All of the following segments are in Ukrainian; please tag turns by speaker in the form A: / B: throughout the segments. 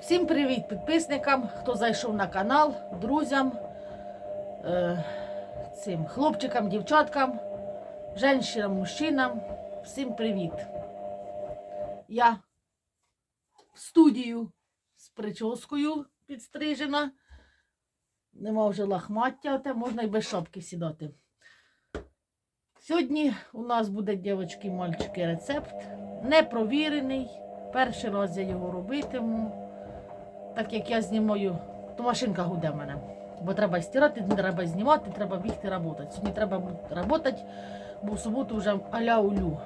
A: Всім привіт підписникам, хто зайшов на канал, друзям, е, цим хлопчикам, дівчаткам, женщинам, мужчинам. Всім привіт. Я в студію з прическою підстрижена. Нема вже лахмаття, оте можна і без шапки сідати. Сьогодні у нас буде, дівчатки, мальчики, рецепт. Непровірений. Перший раз я його робитиму. Так як я знімаю, то машинка гуде в мене. Бо треба стирати, треба знімати, треба бігти працювати. Сьогодні треба працювати, бо в суботу вже аля улю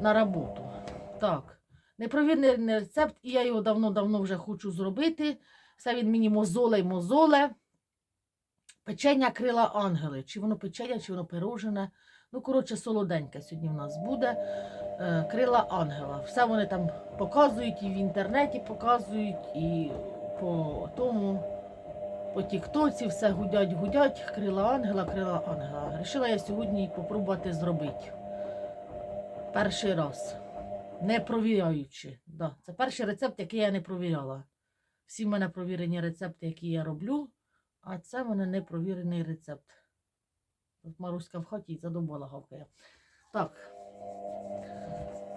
A: на роботу. Так. Непровірений рецепт, і я його давно-давно вже хочу зробити. Все він мені мозоле й мозоле. Печення крила ангели. Чи воно печення, чи воно пирожене. Ну, коротше, солоденьке сьогодні в нас буде. Е, Крила ангела. Все вони там показують, і в інтернеті показують, і по тому, по тіктоці все гудять, гудять. Крила ангела, крила ангела. Рішила я сьогодні попробувати зробити. Перший раз. Не провіряючи. Да. Це перший рецепт, який я не провіряла. Всі в мене провірені рецепти, які я роблю, а це в мене не провірений рецепт. Маруська в хаті і задобала гавкає. Так.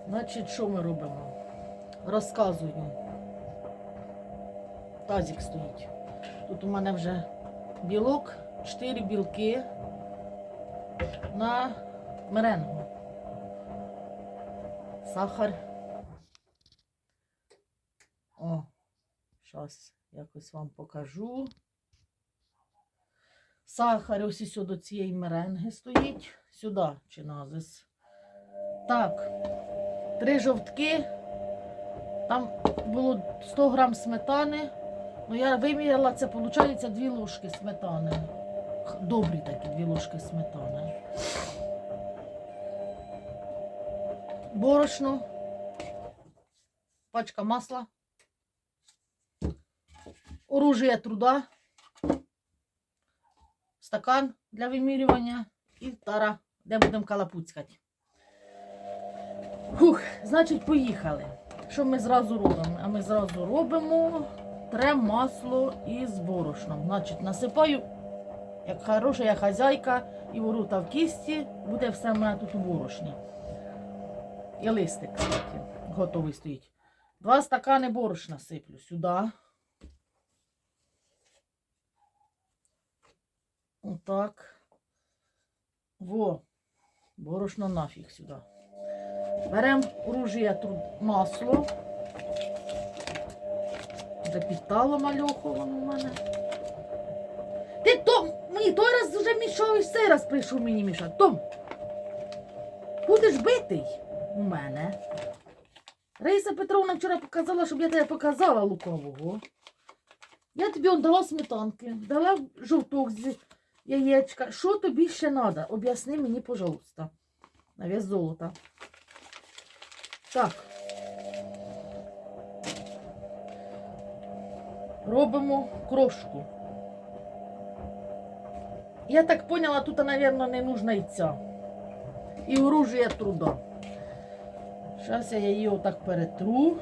A: Значить, що ми робимо? Розказую. Тазик стоїть. Тут у мене вже білок, 4 білки на меренгу. Сахар. О, зараз якось вам покажу. Сахар ось і сюди до цієї меренги стоїть. Сюди чи назис. Так, три жовтки. Там було 100 грам сметани. Ну, я виміряла, це виходить дві ложки сметани. Добрі такі дві ложки сметани. Борошно. Пачка масла. Оружие труда. Стакан для вимірювання і тара, де будемо калапуцькати. Фух, значить, поїхали. Що ми зразу робимо? А ми зразу робимо тре масло із борошном. Значить, насипаю, як хороша я хазяйка, і ворута в кісті, буде все в мене тут у борошні. І листик, кстати, готовий стоїть. Два стакани борошна сиплю сюди. Отак. Во. Борошно нафіг сюди. Беремо оружие тут масло. Запітало мальоху в мене. Ти Том, мені той раз вже мішав і цей раз прийшов мені мішати. Том, будеш битий у мене. Раїса Петровна вчора показала, щоб я тебе показала лукового. Я тобі он дала сметанки, дала жовток з яєчка. Що тобі ще треба? Об'ясни мені, пожалуйста. На вес золота. Так. Робимо крошку. Я так поняла, тут, мабуть, не нужна яйця. І оружие труда. Зараз я її отак перетру.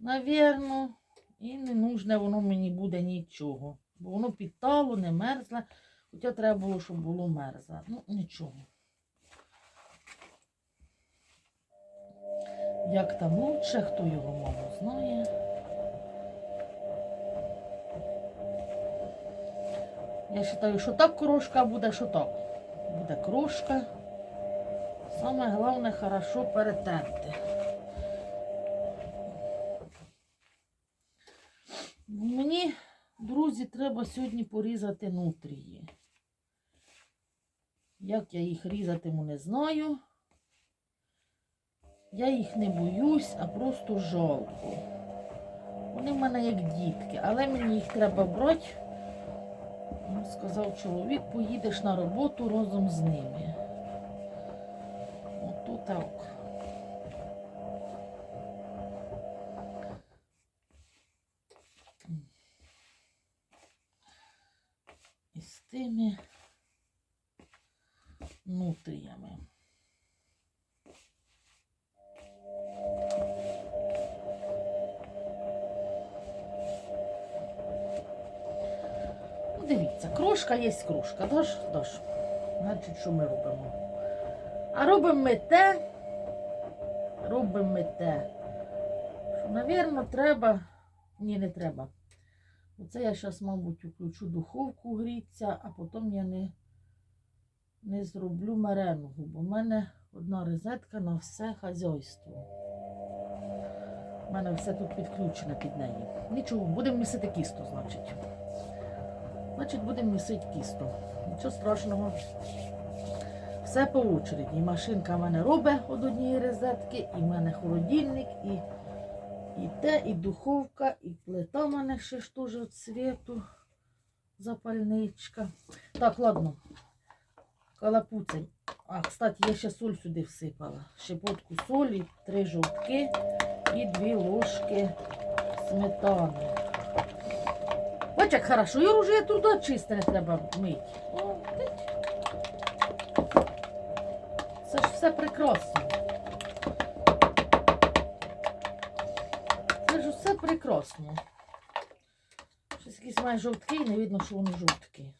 A: Навірно. І не нужне воно мені буде нічого. Бо воно підтало, не мерзле. Хоча треба було, щоб було мерзле. Ну, нічого. Як там лучше, хто його мало знає. Я вважаю, що так крошка буде, що так. Буде крошка. Саме головне хорошо перетерти. Мені, друзі, треба сьогодні порізати нутрії. Як я їх різатиму, не знаю. Я їх не боюсь, а просто жалко. Вони в мене як дітки, але мені їх треба брати. Сказав чоловік, поїдеш на роботу разом з ними. Ото так. тими нутріями. Ну, дивіться, кружка є кружка, даш, даш. Значить, що ми робимо? А робимо ми те, робимо ми те, що, мабуть, треба... Ні, не треба. Оце я зараз, мабуть, включу духовку гріться, а потім я не, не зроблю меренгу, бо в мене одна розетка на все хазяйство. У мене все тут підключено під неї. Нічого, будемо місити кісто, значить. Значить, будемо місити кісто. Нічого страшного. Все по очереді. І машинка в мене робить від однієї розетки, і в мене холодильник, і, і те, і духовка, і плита в мене ще ж теж від світу. Запальничка. Так, ладно. Калапуцень. А, кстати, я ще соль сюди всипала. Щепотку солі, три жовтки і дві ложки сметани. Бач, як хорошо, і вже туди чисте не треба мити. Це ж все прекрасно. Прекрасно. Щось якісь має жовтки не видно, що вони жовткі.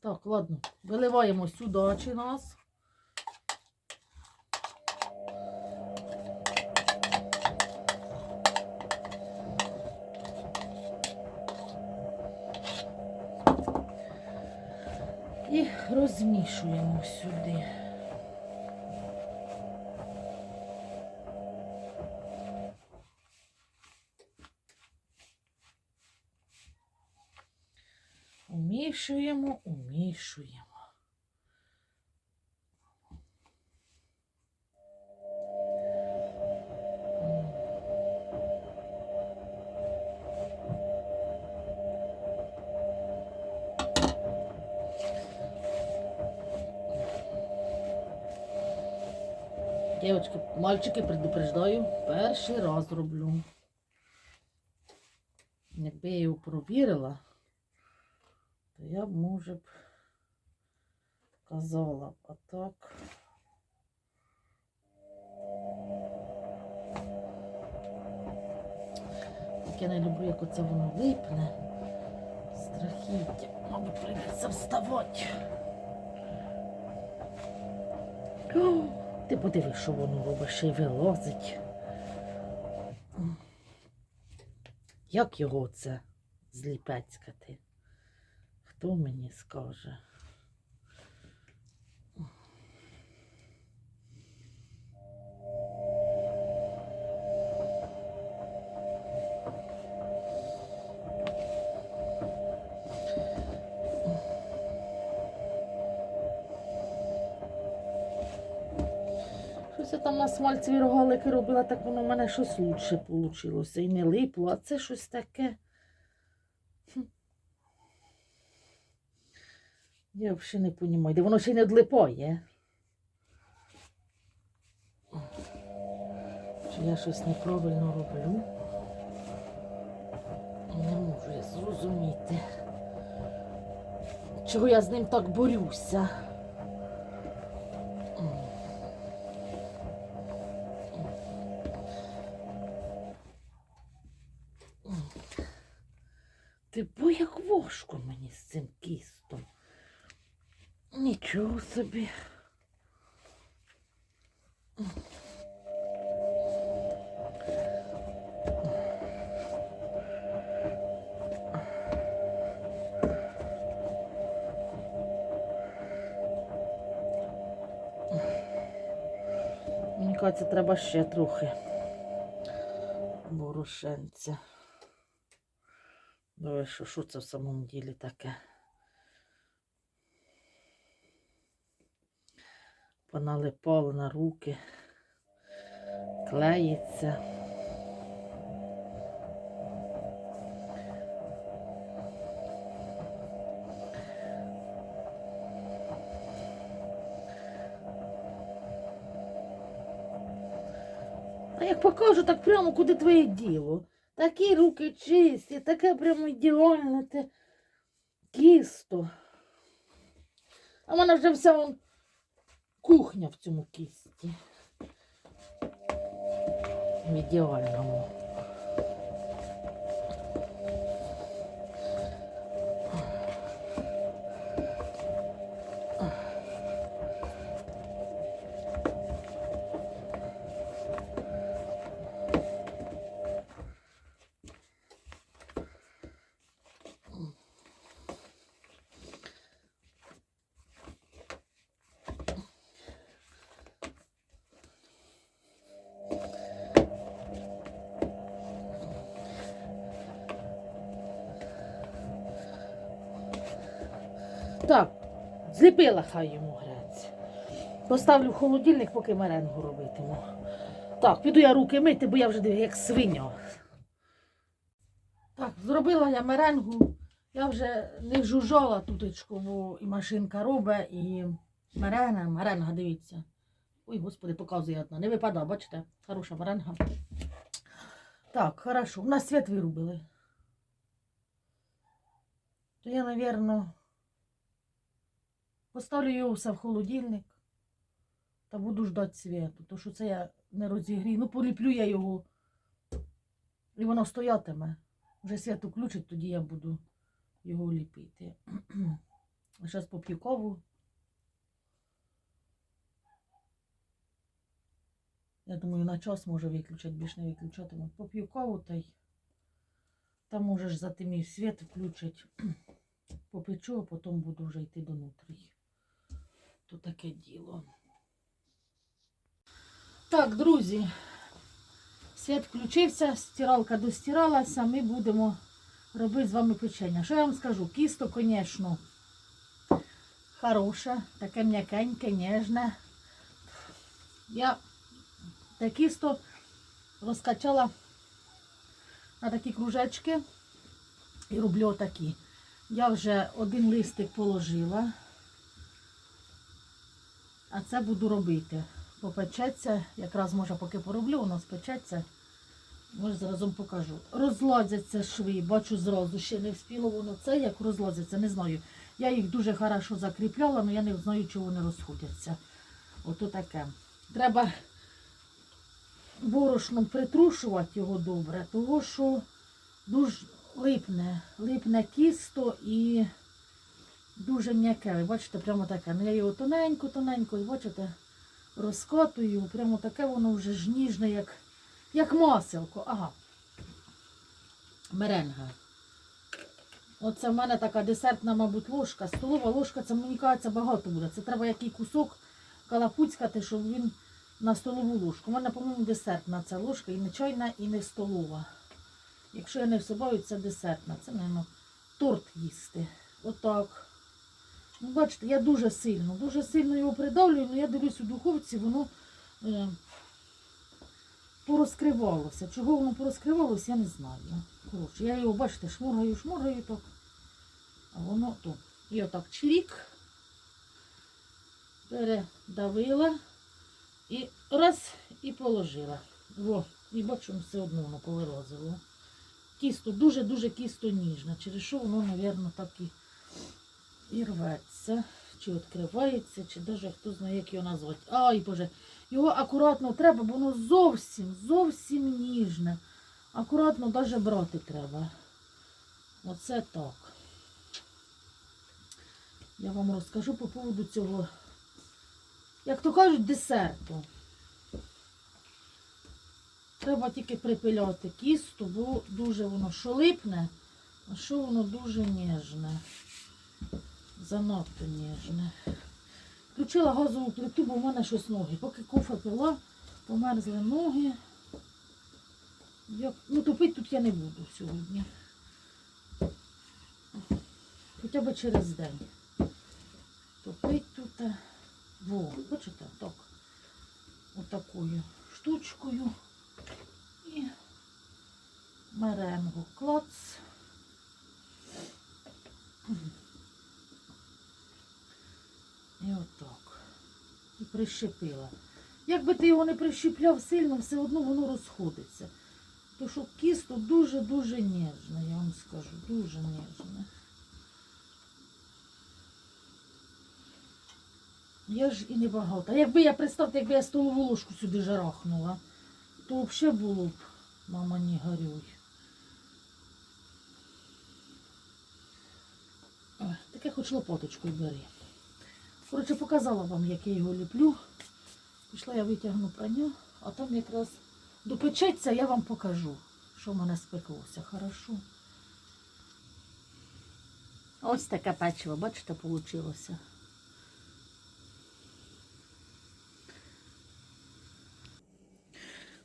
A: Так, ладно, виливаємо сюди чи нас. І розмішуємо сюди. Умішуємо, умішуємо. М. Мальчики, предупреждаю, перший раз роблю. Якби я його провірила, я б, може б, казала б, а так. Так я не люблю, як оце воно липне. Страхіття. Мабуть, прийдеться вставати. О, Ти подивись, що воно робить, ще й вилазить. Як його це зліпецькати? Хто мені скаже? Я там на смальцеві рогалики робила, так воно в мене щось лучше вийшло. І не липло, а це щось таке. Я взагалі не розумію, де воно ще й не длипає. Чи я щось неправильно роблю? Не можу я зрозуміти. Чого я з ним так борюся? Собі. Мені кажеться, треба ще трохи борошенця. Давай, що, що це в самому ділі таке? Поналипало на руки, клеїться. А як покажу, так прямо куди твоє діло. Такі руки чисті, таке прямо ідеальне те кісто. А в мене вже вся вон кухня в цьому кісті. В ідеальному. Зліпила хай йому грець. Поставлю в холодильник, поки меренгу робитиму. Так, піду я руки мити, бо я вже диви, як свиня. Так, зробила я меренгу. Я вже не жужжала туточку, бо і машинка робить, і меренга, меренга, дивіться. Ой, господи, показує одна. Не випада, бачите? Хороша меренга. Так, хорошо. У нас світ вирубили. То я, напевно, поставлю його все в холодильник та буду ждати світу. То що це я не розігрію. Ну, поліплю я його. І воно стоятиме. Вже світ включить, тоді я буду його ліпити. Зараз поп'ю каву. Я думаю, на час може виключать, більш не виключатиму. Поп'ю каву та й там можеш за тим і світ включить. Попечу, а потім буду вже йти до нутрій. То таке діло. Так, друзі, світ включився, стиралка достиралася, ми будемо робити з вами печення. Що я вам скажу? Кісто, звісно, хороше, таке м'якеньке, ніжне. Я те кісто розкачала на такі кружечки і роблю отакі. Я вже один листик положила, а це буду робити. Попечеться, якраз може поки пороблю, воно спечеться. Може, зразом покажу. Розлазяться шви, бачу зразу, ще не вспіло воно це, як розлазяться, не знаю. Я їх дуже хорошо закріпляла, але я не знаю, чого вони розходяться. Ото таке. Треба борошном притрушувати його добре, тому що дуже липне, липне кісто і дуже м'яке. Бачите, прямо таке. Ну я його тоненько, тоненько, і бачите, розкатую, прямо таке воно вже ж ніжне, як, як маселко. Ага. Меренга. Оце в мене така десертна, мабуть, ложка. Столова ложка, це мені кажеться, багато буде. Це треба який кусок калапуцькати, щоб він на столову ложку. У мене, по-моєму, десертна ця ложка, і не чайна, і не столова. Якщо я не всобаю, це десертна. Це, мабуть, торт їсти. Отак. Ну, бачите, я дуже сильно, дуже сильно його придавлюю, але я дивлюсь у духовці, воно е, порозкривалося. Чого воно порозкривалося, я не знаю. Коротше, я його, бачите, шморгаю, шморгаю так. А воно то. І отак чирік. Передавила. І раз і положила. Во, і бачу, все одно воно повилазило. Кісто, дуже-дуже кісто ніжне. Через що воно, мабуть, так і, і рветься. Чи відкривається, чи навіть хто знає, як його назвати. Ай, Боже, його акуратно треба, бо воно зовсім, зовсім ніжне. Акуратно навіть брати треба. Оце так. Я вам розкажу по поводу цього як то кажуть, десерту. Треба тільки припиляти кісту, бо дуже воно що липне, а що воно дуже ніжне. Занадто ніжне. Включила газову плиту, бо в мене щось ноги. Поки кофе пила, померзли ноги. Як... Ну, топити тут я не буду сьогодні. Хоча б через день. Топить тут. Во, бачите, так. Отакою штучкою. І меренгу клац. І отак. І прищепила. Якби ти його не прищепляв сильно, все одно воно розходиться. То що кісто дуже-дуже ніжне, я вам скажу, дуже ніжне. Я ж і не багато. А якби я представте, якби я столову ложку сюди жарахнула, то взагалі було б, мама, не горюй. Таке хоч лопаточкою бери. Коротше, показала вам, як я його ліплю. Пішла я витягну прання, а там якраз допечеться, я вам покажу, що в мене спеклося. Хорошо. Ось таке печиво, бачите, вийшло.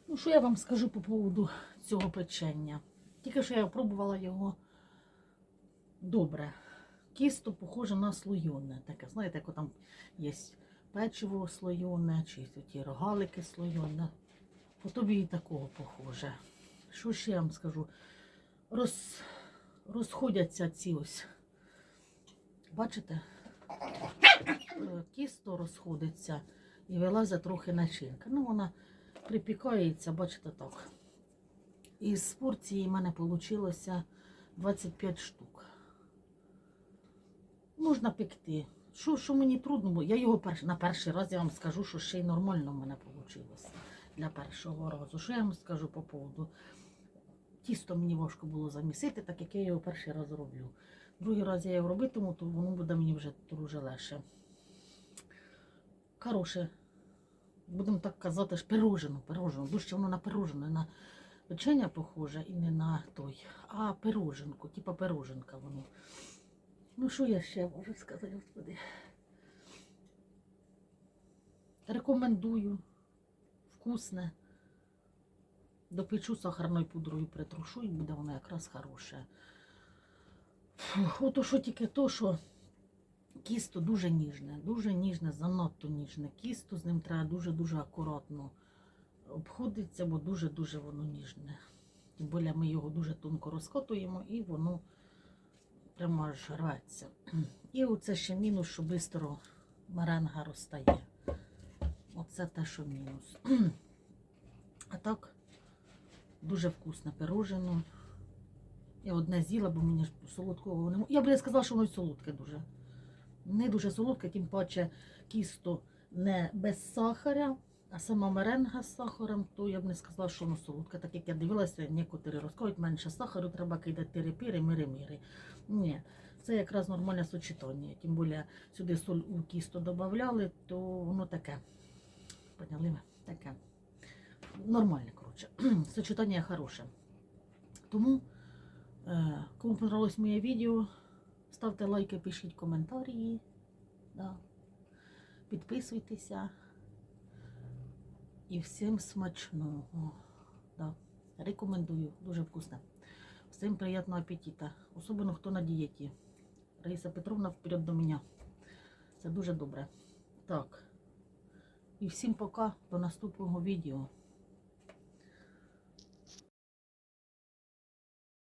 A: Ну, що я вам скажу по поводу цього печення? Тільки що я пробувала його добре. Кісто похоже на слойоне. Таке, знаєте, як там є печиво слойоне, чи ті рогалики слойоне. По тобі і такого похоже. Що ще я вам скажу? Роз, розходяться ці ось. Бачите? Е, Тісто розходиться і вилазить трохи начинка. Ну, вона припікається, бачите так. Із порції в мене вийшло 25 штук. Можна пекти. Що, що мені трудно? Я його перш, на перший раз я вам скажу, що ще й нормально в мене вийшло для першого разу. Що я вам скажу по поводу? Тісто мені важко було замісити, так як я його перший раз роблю. Другий раз я його робитиму, то воно буде мені вже дуже легше. Хороше. Будемо так казати, ж пирожено, пирожено. Дужче воно на пирожено, не на печення похоже і не на той, а пироженку, типа пироженка воно. Ну, що я ще можу сказати, господи? Рекомендую. Вкусне. Допечу сахарною пудрою притрушу і буде воно якраз хороше. Ото що тільки то, що кісто дуже ніжне, дуже ніжне, занадто ніжне. Кісто з ним треба дуже-дуже акуратно обходиться, бо дуже-дуже воно ніжне. Тим більше ми його дуже тонко розкотуємо і воно прямо аж рветься. І оце ще мінус, що швидко меренга розтає. Оце те, що мінус. А так, дуже вкусне пирожено. Я одне з'їла, бо мені ж солодкого не Я б не сказала, що воно солодке дуже. Не дуже солодке, тим паче кісто не без сахаря, а сама меренга з сахаром, то я б не сказала, що воно солодке. Так як я дивилася, некоторі розказують, менше сахару треба кидати тири-пири, мири-мири. Ні, це якраз нормальне сочетання. Тим більше сюди соль у кісто додавали, то воно таке. Поняли ви? Таке. Нормальне, коротше. Сочетання хороше. Тому, е, кому понравилось моє відео, ставте лайки, пишіть коментарі. Да. Підписуйтеся. І всім смачного. Да. Рекомендую, дуже вкусне. Всім приємного апетита. Особливо хто на дієті. Раїса Петровна вперед до мене. Це дуже добре. Так. І всім пока, до наступного відео.